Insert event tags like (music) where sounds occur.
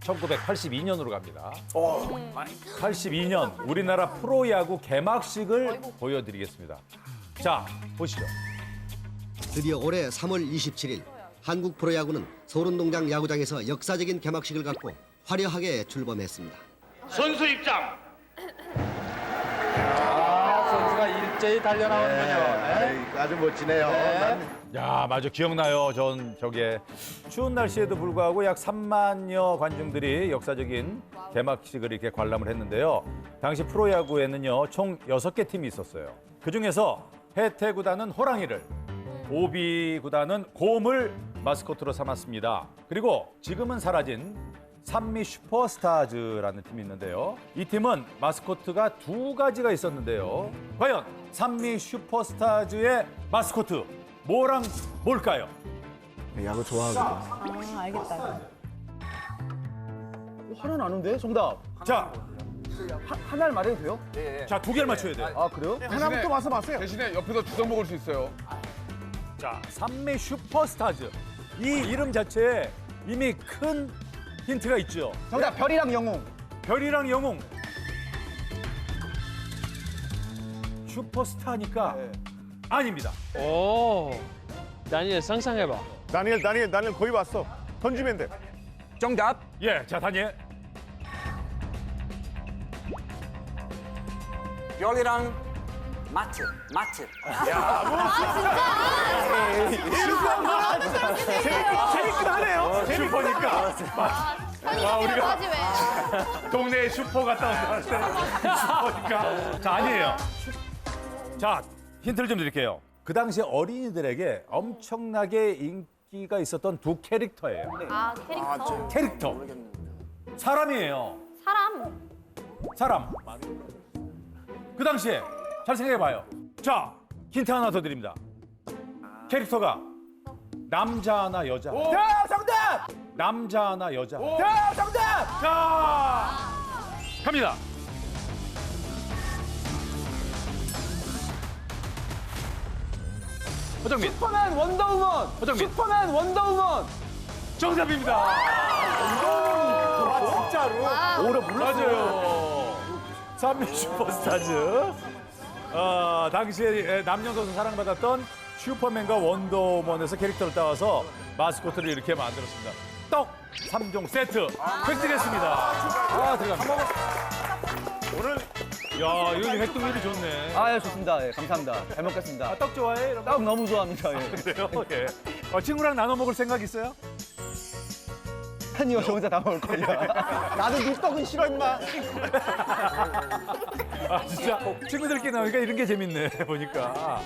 1982년으로 갑니다. 82년 우리나라 프로야구 개막식을 보여드리겠습니다. 자, 보시죠. 드디어 올해 3월 27일 한국 프로야구는 서울운동장 야구장에서 역사적인 개막식을 갖고 화려하게 출범했습니다. 선수 입장. 일제히 달려 나오는군요. 네. 아주 멋지네요. 야, 맞아. 기억나요. 전 저게 추운 날씨에도 불구하고 약 3만여 관중들이 역사적인 개막식을 이렇게 관람을 했는데요. 당시 프로야구에는요, 총 6개 팀이 있었어요. 그중에서 해태 구단은 호랑이를, 오비 구단은 곰을 마스코트로 삼았습니다. 그리고 지금은 사라진 산미 슈퍼스타즈라는 팀이 있는데요. 이 팀은 마스코트가 두 가지가 있었는데요. 과연 산미 슈퍼스타즈의 마스코트 뭐랑 뭘까요? 야구 좋아하거든. 아, 알겠다. 하나 나는데 정답. 자, 하, 하나를 말해도 돼요? 자 두 개를 맞춰야 돼요. 아 그래요? 하나부터 와서 봤어요. 대신에 옆에서 주워 먹을 수 있어요. 자, 산미 슈퍼스타즈 이 이름 자체에 이미 큰 힌트가 있죠. 정답 별이랑 영웅. 별이랑 영웅. 슈퍼스타니까 아닙니다. 오, 다니엘 상상해봐. 다니엘, 다니엘, 다니엘 거의 왔어. 던지면 돼. 정답 예, 자 다니엘. 별이랑 마트, 마트. 재밌긴 슈퍼니까. 아, 우리가 하지 왜? 동네에 슈퍼 갔다 온다 슈퍼니까. 자, 아니에요. 자, 힌트를 좀 드릴게요. 그 당시 어린이들에게 엄청나게 인기가 있었던 두 캐릭터예요. 아, 캐릭터. 캐릭터. 사람이에요. 사람. 사람. 그 당시에 잘 생각해봐요. 자, 힌트 하나 더 드립니다. 캐릭터가 남자 하나 여자. 야 정답. 남자 하나 여자. 야 정답. 자, 갑니다. 허정민 슈퍼맨 원더우먼. 허정민. 슈퍼맨 원더우먼. 정답입니다. 아, 오래 몰랐어요. 삼미 슈퍼스타즈. 어, 당시에 남녀노소 사랑받았던 슈퍼맨과 원더우먼에서 캐릭터를 따와서 마스코트를 이렇게 만들었습니다. 떡 3종 세트 획득했습니다. 아, 들어갑니다. 오늘 야, 이거 획득률이 좋네. 아 예, 좋습니다. 예, 감사합니다. 잘 먹겠습니다. 아, 떡 좋아해? 이런 거? 떡 너무 좋아합니다. 예. 그래요? 예. 어, 친구랑 나눠 먹을 생각 있어요? 아니요, 저 혼자 다 먹을 거예요. (laughs) 나도 네 떡은 싫어 임마. 아, 진짜 친구들끼리 나오니까 이런 게 재밌네, 보니까.